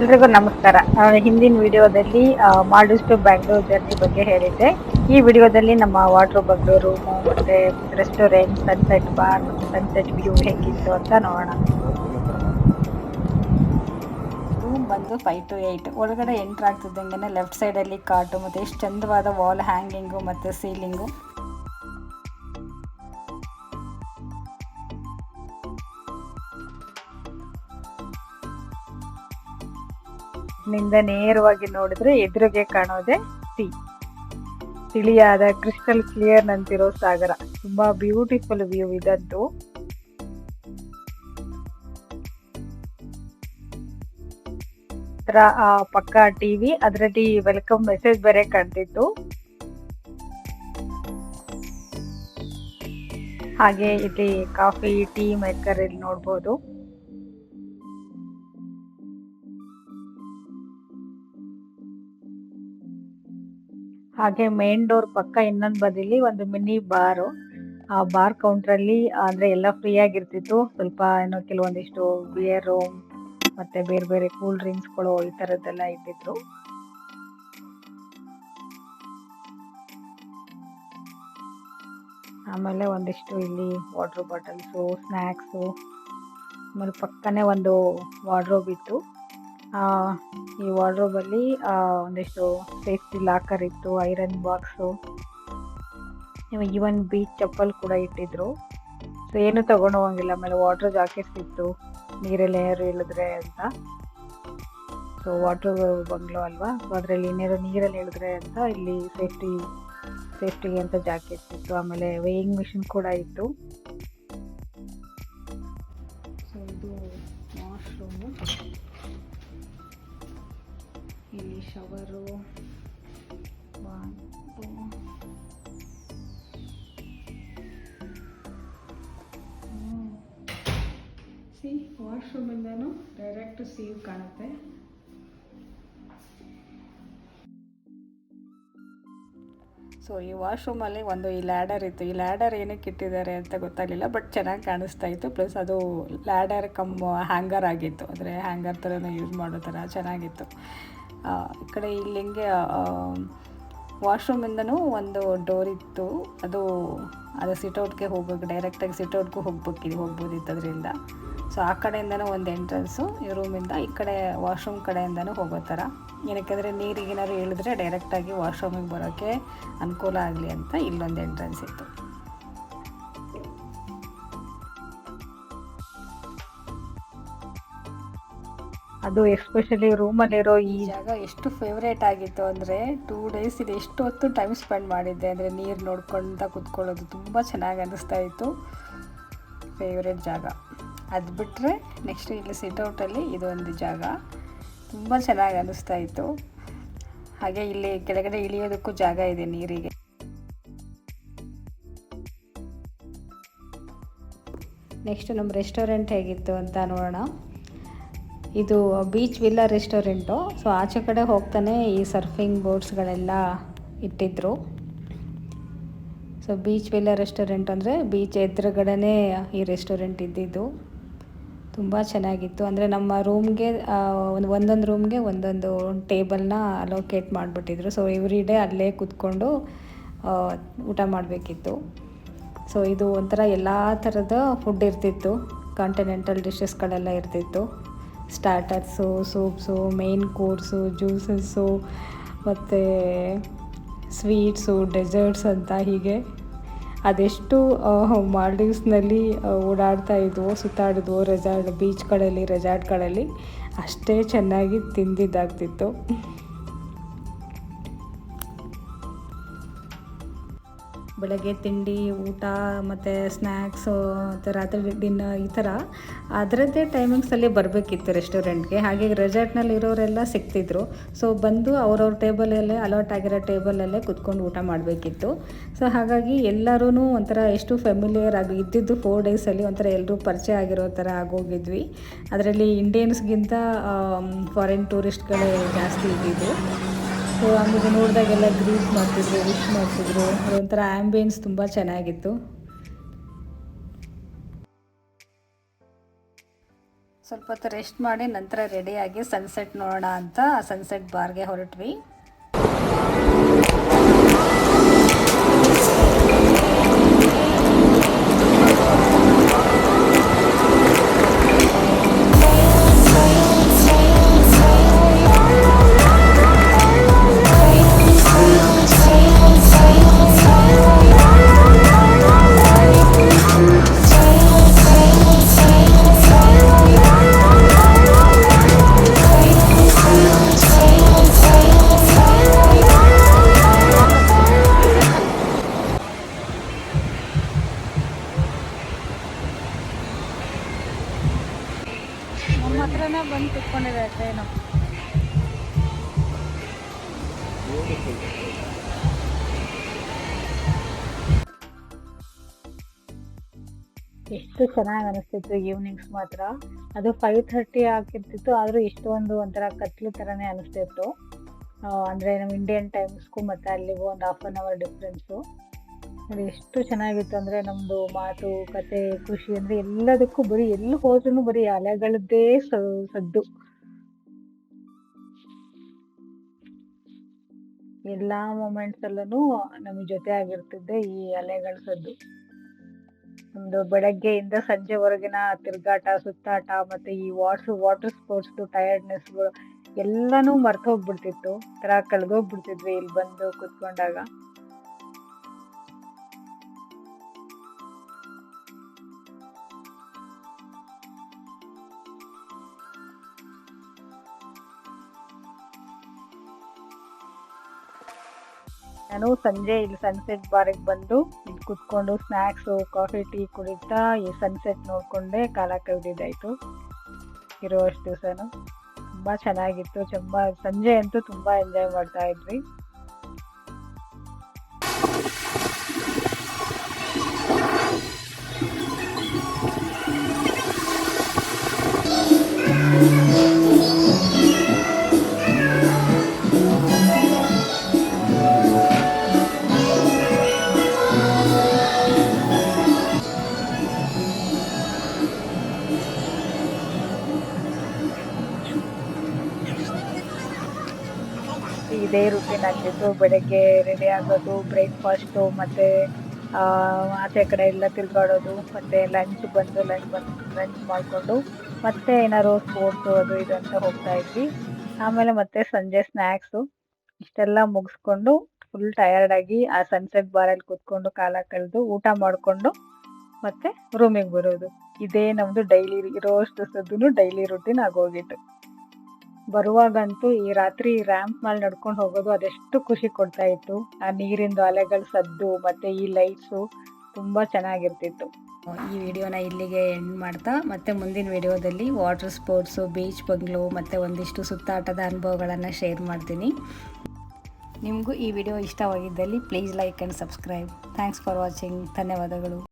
ಎಲ್ರಿಗೂ ನಮಸ್ಕಾರ. ಹಿಂದಿನ ವಿಡಿಯೋದಲ್ಲಿ ಮಾಲ್ಡೀವ್ಸ್ ಟು ಬ್ಯಾಂಗ್ಳೂರ್ ಜರ್ನಿ ಬಗ್ಗೆ ಹೇಳಿದ್ದೆ. ಈ ವಿಡಿಯೋದಲ್ಲಿ ನಮ್ಮ ವಾಟರ್ ಬಗ್ಗೆ ರೂಮು, ಮತ್ತು ರೆಸ್ಟೋರೆಂಟ್, ಸನ್ಸೆಟ್ ಬಾರ್, ಮತ್ತು ಸನ್ಸೆಟ್ ವ್ಯೂ ಹೇಗಿತ್ತು ಅಂತ ನೋಡೋಣ. ರೂಮ್ ಬಂದು ಫೈವ್ ಟು ಏಯ್ಟ್. ಒಳಗಡೆ ಎಂಟ್ರ್ ಆಗ್ತಿದ್ದಂಗೆ ಲೆಫ್ಟ್ ಸೈಡಲ್ಲಿ ಕಾಟು, ಮತ್ತು ಎಷ್ಟು ಚಂದವಾದ ವಾಲ್ ಹ್ಯಾಂಗಿಂಗು, ಮತ್ತು ಸೀಲಿಂಗು. ನಿಂದ ನೇರವಾಗಿ ನೋಡಿದ್ರೆ ಎದುರಿಗೆ ಕಾಣೋದೆ ಸಿ ತಿಳಿಯಾದ ಕ್ರಿಸ್ಟಲ್ ಕ್ಲಿಯರ್ ನಂತಿರೋ ಸಾಗರ. ತುಂಬಾ ಬ್ಯೂಟಿಫುಲ್ ವ್ಯೂ ಇದಂತು. ಪಕ್ಕ ಟಿವಿ, ಅದರಲ್ಲಿ ವೆಲ್ಕಮ್ ಮೆಸೇಜ್ ಬೇರೆ ಕಾಣ್ತಿತ್ತು. ಹಾಗೆ ಇಲ್ಲಿ ಕಾಫಿ ಟೀ ಮೇಕರ್ ಇಲ್ಲಿ ನೋಡ್ಬೋದು. ಹಾಗೆ ಮೇನ್ ಡೋರ್ ಪಕ್ಕ ಇನ್ನೊಂದು ಬದಿಲಿ ಒಂದು ಮಿನಿ ಬಾರು ಆ ಬಾರ್ ಕೌಂಟ್ರಲ್ಲಿ ಅಂದ್ರೆ ಎಲ್ಲ ಫ್ರೀ ಆಗಿರ್ತಿತ್ತು. ಸ್ವಲ್ಪ ಏನೋ ಕೆಲವೊಂದಿಷ್ಟು ಬಿಯರ್ ಮತ್ತೆ ಬೇರೆ ಬೇರೆ ಕೂಲ್ ಡ್ರಿಂಕ್ಸ್ಗಳು ಈ ಥರದ್ದೆಲ್ಲ ಇಟ್ಟಿದ್ರು. ಆಮೇಲೆ ಒಂದಿಷ್ಟು ಇಲ್ಲಿ ವಾಟರ್ ಬಾಟಲ್ಸು ಸ್ನ್ಯಾಕ್ಸು ಆಮೇಲೆ ಪಕ್ಕನೇ ಒಂದು ವಾರ್ಡ್ರೋಬ್ ಇತ್ತು. ಈ ವಾರ್ಡ್ರೋಬಲ್ಲಿ ಒಂದಿಷ್ಟು ಸೇಫ್ಟಿ ಲಾಕರ್ ಇತ್ತು iron box even beach chappal ಕೂಡ ಇಟ್ಟಿದ್ರು. ಸೊ ಏನು ತಗೊಂಡು ಹೋಗಂಗಿಲ್ಲ. ಆಮೇಲೆ ವಾಟರ್ ಜಾಕೆಟ್ಸ್ ಇತ್ತು. ನೀರಲ್ಲಿ ಏನಾದ್ರು ಇಳಿದ್ರೆ ಅಂತ. ಸೊ ವಾಟರ್ ಬಂಗ್ಲೋ ಅಲ್ವಾ? ಸೊ ಅದರಲ್ಲಿ ಏನಾದ್ರು ನೀರಲ್ಲಿ ಇಳಿದ್ರೆ ಅಂತ ಇಲ್ಲಿ ಸೇಫ್ಟಿ ಸೇಫ್ಟಿಗೆ ಅಂತ ಜಾಕೆಟ್ಸ್ ಇತ್ತು. ಆಮೇಲೆ ವೇಯಿಂಗ್ ಮಿಷಿನ್ ಕೂಡ ಇತ್ತು. ವಾಶ್ರೂಮಿಂದನೂ ಡೈರೆಕ್ಟ್ ಸೀವ್ ಕಾಣುತ್ತೆ. ಸೊ ಈ ವಾಶ್ರೂಮಲ್ಲಿ ಒಂದು ಈ ಲ್ಯಾಡರ್ ಇತ್ತು. ಈ ಲ್ಯಾಡರ್ ಏನಕ್ಕೆ ಇಟ್ಟಿದ್ದಾರೆ ಅಂತ ಗೊತ್ತಾಗಲಿಲ್ಲ, ಬಟ್ ಚೆನ್ನಾಗಿ ಕಾಣಿಸ್ತಾ ಇತ್ತು. ಪ್ಲಸ್ ಅದು ಲ್ಯಾಡರ್ ಕಮ್ ಹ್ಯಾಂಗರ್ ಆಗಿತ್ತು. ಅಂದರೆ ಹ್ಯಾಂಗರ್ ಥರನೇ ಯೂಸ್ ಮಾಡೋ ಥರ ಚೆನ್ನಾಗಿತ್ತು. ಈ ಕಡೆ ಇಲ್ಲಿ ಹಿಂಗೆ ವಾಶ್ರೂಮಿಂದನೂ ಒಂದು ಡೋರ್ ಇತ್ತು. ಅದು ಅದು ಸಿಟೌಟ್ಗೆ ಹೋಗೋಕೆ ಡೈರೆಕ್ಟಾಗಿ ಸಿಟೌಟ್ಗೂ ಹೋಗ್ಬೇಕಿದೆ ಹೋಗ್ಬೋದಿತ್ತು ಅದರಿಂದ ಸೊ ಆ ಕಡೆಯಿಂದನೂ ಒಂದು ಎಂಟ್ರೆನ್ಸು ಈ ರೂಮಿಂದ ಈ ಕಡೆ ವಾಶ್ರೂಮ್ ಕಡೆಯಿಂದನೂ ಹೋಗೋ ಥರ. ಏನಕ್ಕೆಂದರೆ ನೀರಿಗೇನಾದ್ರು ಇಳಿದ್ರೆ ಡೈರೆಕ್ಟಾಗಿ ವಾಶ್ರೂಮಿಗೆ ಬರೋಕ್ಕೆ ಅನುಕೂಲ ಆಗಲಿ ಅಂತ ಇಲ್ಲೊಂದು ಎಂಟ್ರೆನ್ಸ್ ಇತ್ತು. ಅದು ಎಸ್ಪೆಷಲಿ ರೂಮಲ್ಲಿರೋ ಈ ಜಾಗ ಎಷ್ಟು ಫೇವ್ರೇಟ್ ಆಗಿತ್ತು ಅಂದರೆ ಟೂ ಡೇಸ್ ಇದು ಎಷ್ಟು ಹೊತ್ತು ಟೈಮ್ ಸ್ಪೆಂಡ್ ಮಾಡಿದ್ದೆ ಅಂದರೆ ನೀರು ನೋಡ್ಕೊಳ್ತಾ ಕುತ್ಕೊಳ್ಳೋದು ತುಂಬ ಚೆನ್ನಾಗಿ ಅನ್ನಿಸ್ತಾ ಇತ್ತು. ಫೇವ್ರೇಟ್ ಜಾಗ. ಅದು ಬಿಟ್ಟರೆ ನೆಕ್ಸ್ಟ್ ಇಲ್ಲಿ ಸಿಟೌಟಲ್ಲಿ ಇದೊಂದು ಜಾಗ. ತುಂಬ ಚೆನ್ನಾಗಿ ಅನ್ನಿಸ್ತಾ ಇತ್ತು. ಹಾಗೆ ಇಲ್ಲಿ ಕೆಳಗಡೆ ಇಳಿಯೋದಕ್ಕೂ ಜಾಗ ಇದೆ ನೀರಿಗೆ. ನೆಕ್ಸ್ಟ್ ನಮ್ಮ ರೆಸ್ಟೋರೆಂಟ್ ಹೇಗಿತ್ತು ಅಂತ ನೋಡೋಣ. ಇದು ಬೀಚ್ ವಿಲ್ಲಾ ರೆಸ್ಟೋರೆಂಟು ಸೊ ಆಚೆ ಕಡೆ ಹೋಗ್ತಾನೆ ಈ ಸರ್ಫಿಂಗ್ ಬೋಟ್ಸ್ಗಳೆಲ್ಲ ಇಟ್ಟಿದ್ರು. ಸೊ ಬೀಚ್ ವಿಲ್ಲಾ ರೆಸ್ಟೋರೆಂಟ್ ಅಂದರೆ ಬೀಚ್ ಎದುರುಗಡೆನೇ ಈ ರೆಸ್ಟೋರೆಂಟ್ ಇದ್ದಿದ್ದು. ತುಂಬ ಚೆನ್ನಾಗಿತ್ತು. ಅಂದರೆ ನಮ್ಮ ರೂಮ್ಗೆ ಒಂದು, ಒಂದೊಂದು ರೂಮ್ಗೆ ಒಂದೊಂದು ಟೇಬಲ್ನ ಅಲೋಕೇಟ್ ಮಾಡಿಬಿಟ್ಟಿದ್ರು. ಸೊ ಎವ್ರಿ ಡೇ ಅಲ್ಲೇ ಕೂತ್ಕೊಂಡು ಊಟ ಮಾಡಬೇಕಿತ್ತು. ಸೊ ಇದು ಒಂಥರ ಎಲ್ಲ ಥರದ ಫುಡ್ ಇರ್ತಿತ್ತು. ಕಾಂಟಿನೆಂಟಲ್ ಡಿಶಸ್ಗಳೆಲ್ಲ ಇರ್ತಿತ್ತು. Starters soups main course juices ಮತ್ತು ಸ್ವೀಟ್ಸು ಡೆಸರ್ಟ್ಸ್ ಅಂತ ಹೀಗೆ ಅದೆಷ್ಟು ಮಾಲ್ಡೀವ್ಸ್ನಲ್ಲಿ ಓಡಾಡ್ತಾ ಇದ್ವು, ಸುತ್ತಾಡಿದ್ವು ರೆಸಾರ್ಟ್ ಬೀಚ್ಗಳಲ್ಲಿ ರೆಸಾರ್ಟ್ಗಳಲ್ಲಿ ಅಷ್ಟೇ ಚೆನ್ನಾಗಿ ತಿಂದಿದ್ದಾಗ್ತಿತ್ತು. ಬೆಳಗ್ಗೆ ತಿಂಡಿ, ಊಟ ಮತ್ತು ಸ್ನ್ಯಾಕ್ಸು ಮತ್ತು ರಾತ್ರಿ ಡಿನ್ನರ್ ಈ ಥರ ಅದರದ್ದೇ ಟೈಮಿಂಗ್ಸಲ್ಲಿ ಬರಬೇಕಿತ್ತು ರೆಸ್ಟೋರೆಂಟ್ಗೆ ಹಾಗೆ ರೆಸಾರ್ಟ್ನಲ್ಲಿ ಇರೋರೆಲ್ಲ ಸಿಗ್ತಿದ್ರು ಸೊ ಬಂದು ಅವ್ರವ್ರ ಟೇಬಲಲ್ಲೇ ಅಲರ್ಟ್ ಆಗಿರೋ ಟೇಬಲಲ್ಲೇ ಕುತ್ಕೊಂಡು ಊಟ ಮಾಡಬೇಕಿತ್ತು. ಸೊ ಹಾಗಾಗಿ ಎಲ್ಲರೂ ಒಂಥರ ಎಷ್ಟು ಫೆಮಿಲಿಯರ್ ಆಗಿ ಇದ್ದಿದ್ದು ಫೋರ್ ಡೇಸಲ್ಲಿ ಒಂಥರ ಎಲ್ಲರೂ ಪರಿಚಯ ಆಗಿರೋ ಥರ ಆಗೋಗಿದ್ವಿ. ಅದರಲ್ಲಿ ಇಂಡಿಯನ್ಸ್ಗಿಂತ ಫಾರಿನ್ ಟೂರಿಸ್ಟ್ಗಳೇ ಜಾಸ್ತಿ ಇದ್ದಿದ್ದು. ಸೊ ಆಮೇಲೆ ನೋಡಿದಾಗೆಲ್ಲ ಗ್ರೀಟ್ ಮಾಡ್ತಿದ್ರು ವಿಶ್ ಮಾಡ್ತಿದ್ರು. ಅದೊಂಥರ ಆ್ಯಂಬಿಯನ್ಸ್ ತುಂಬ ಚೆನ್ನಾಗಿತ್ತು. ಸ್ವಲ್ಪ ಹೊತ್ತು ರೆಸ್ಟ್ ಮಾಡಿ, ನಂತರ ರೆಡಿಯಾಗಿ ಸನ್ಸೆಟ್ ನೋಡೋಣ ಅಂತ ಆ ಸನ್ಸೆಟ್ ಬಾರ್ಗೆ ಹೊರಟ್ವಿ. ಎಷ್ಟು ಚೆನ್ನಾಗಿ ಅನಿಸ್ತಿತ್ತು ಈವ್ನಿಂಗ್ಸ್ ಮಾತ್ರ. ಅದು ಫೈವ್ ಥರ್ಟಿ ಆಗಿರ್ತಿತ್ತು, ಆದರೂ ಇಷ್ಟೊಂದು ಒಂಥರ ಕತ್ಲು ಥರನೇ ಅನಿಸ್ತಿತ್ತು. ಅಂದರೆ ನಮ್ಮ ಇಂಡಿಯನ್ ಟೈಮ್ಸ್ಗೂ ಮತ್ತು ಅಲ್ಲಿಗೂ ಒಂದು ಹಾಫ್ ಆನ್ ಅವರ್ ಡಿಫ್ರೆನ್ಸು ಅದು ಎಷ್ಟು ಚೆನ್ನಾಗಿತ್ತು ಅಂದರೆ ನಮ್ಮದು ಮಾತು, ಕತೆ ಖುಷಿ ಅಂದರೆ ಎಲ್ಲದಕ್ಕೂ ಬರೀ ಎಲ್ಲಿ ಹೋದ್ರೂ ಬರೀ ಅಲೆಗಳದ್ದೇ ಸದ್ದು. ಎಲ್ಲ ಮೂಮೆಂಟ್ಸಲ್ಲೂ ನಮ್ಮ ಜೊತೆ ಆಗಿರ್ತಿದ್ದೆ ಈ ಅಲೆಗಳ ಸದ್ದು. ಒಂದು ಬೆಳಗ್ಗೆಯಿಂದ ಸಂಜೆವರೆಗಿನ ತಿರುಗಾಟ, ಸುತ್ತಾಟ ಮತ್ತೆ ಈ ವಾಟ್ಸ್ ವಾಟರ್ ಸ್ಪೋರ್ಟ್ಸ್ದು ಟಯರ್ಡ್ನೆಸ್ಗಳು ಎಲ್ಲನೂ ಮರ್ತೋಗ್ಬಿಡ್ತಿತ್ತು ತರ ಕಳ್ದೋಗ್ಬಿಡ್ತಿದ್ವಿ ಇಲ್ಲಿ ಬಂದು ಕುತ್ಕೊಂಡಾಗ. ನಾನು ಸಂಜೆ ಇಲ್ಲಿ ಸನ್ಸೆಟ್ ಬಾರಿಗೆ ಬಂದು ಇಲ್ಲಿ ಕುತ್ಕೊಂಡು ಸ್ನ್ಯಾಕ್ಸು ಕಾಫಿ ಟೀ ಕುಡಿತಾ ಈ ಸನ್ಸೆಟ್ ನೋಡಿಕೊಂಡೆ ಕಾಲ ಕಳೆದಿದ್ದಾಯಿತು. ಇರುವಷ್ಟು ದಿವಸನು. ತುಂಬ ಚೆನ್ನಾಗಿತ್ತು. ತುಂಬ ಸಂಜೆ ಅಂತೂ ತುಂಬ ಎಂಜಾಯ್ ಮಾಡ್ತಾ ಇದ್ವಿ. ಇದೇ ರುಟೀನ್ ಆಗ್ತಿತ್ತು. ಬೆಳಗ್ಗೆ ರೆಡಿ ಆಗೋದು ಬ್ರೇಕ್ಫಾಸ್ಟು ಮತ್ತು ಆಚೆ ಕಡೆ ಎಲ್ಲ ತಿರುಗಾಡೋದು, ಮತ್ತು ಲಂಚ್ ಬಂದು ಲಂಚ್ ಬಂದು ಲಂಚ್ ಮಾಡಿಕೊಂಡು, ಮತ್ತೆ ಏನಾದ್ರು ಸ್ಪೋರ್ಟ್ಸು ಅದು ಇದು ಅಂತ ಹೋಗ್ತಾ ಇದ್ವಿ. ಆಮೇಲೆ ಮತ್ತೆ ಸಂಜೆ ಸ್ನ್ಯಾಕ್ಸು ಇಷ್ಟೆಲ್ಲ ಮುಗಿಸ್ಕೊಂಡು ಫುಲ್ ಟಯರ್ಡಾಗಿ ಆ ಸನ್ಸೆಟ್ ಬಾರಲ್ಲಿ ಕೂತ್ಕೊಂಡು ಕಾಲ ಕಳೆದು ಊಟ ಮಾಡಿಕೊಂಡು ಮತ್ತೆ ರೂಮಿಗೆ ಬರೋದು. ಇದೇ ನಮ್ಮದು ಡೈಲಿ ಇರೋಷ್ಟು ಸದ್ದು ಡೈಲಿ ರುಟೀನ್ ಆಗೋಗಿತ್ತು. ಬರುವಾಗಂತೂ ಈ ರಾತ್ರಿ ರ್ಯಾಂಪ್ ಮೇಲೆ ನಡ್ಕೊಂಡು ಹೋಗೋದು ಅದೆಷ್ಟು ಖುಷಿ ಕೊಡ್ತಾ ಇತ್ತು. ಆ ನೀರಿಂದು ಅಲೆಗಳ ಸದ್ದು ಮತ್ತೆ ಈ ಲೈಟ್ಸು ತುಂಬ ಚೆನ್ನಾಗಿರ್ತಿತ್ತು. ಈ ವಿಡಿಯೋನ ಇಲ್ಲಿಗೆ ಎಂಡ್ ಮಾಡ್ತಾ, ಮತ್ತೆ ಮುಂದಿನ ವಿಡಿಯೋದಲ್ಲಿ ವಾಟರ್ ಸ್ಪೋರ್ಟ್ಸು ಬೀಚ್ ಬಂಗ್ಲು ಮತ್ತು ಒಂದಿಷ್ಟು ಸುತ್ತಾಟದ ಅನುಭವಗಳನ್ನು ಶೇರ್ ಮಾಡ್ತೀನಿ. ನಿಮಗೂ ಈ video ಇಷ್ಟವಾಗಿದ್ದಲ್ಲಿ please like and subscribe thanks for watching ಧನ್ಯವಾದಗಳು.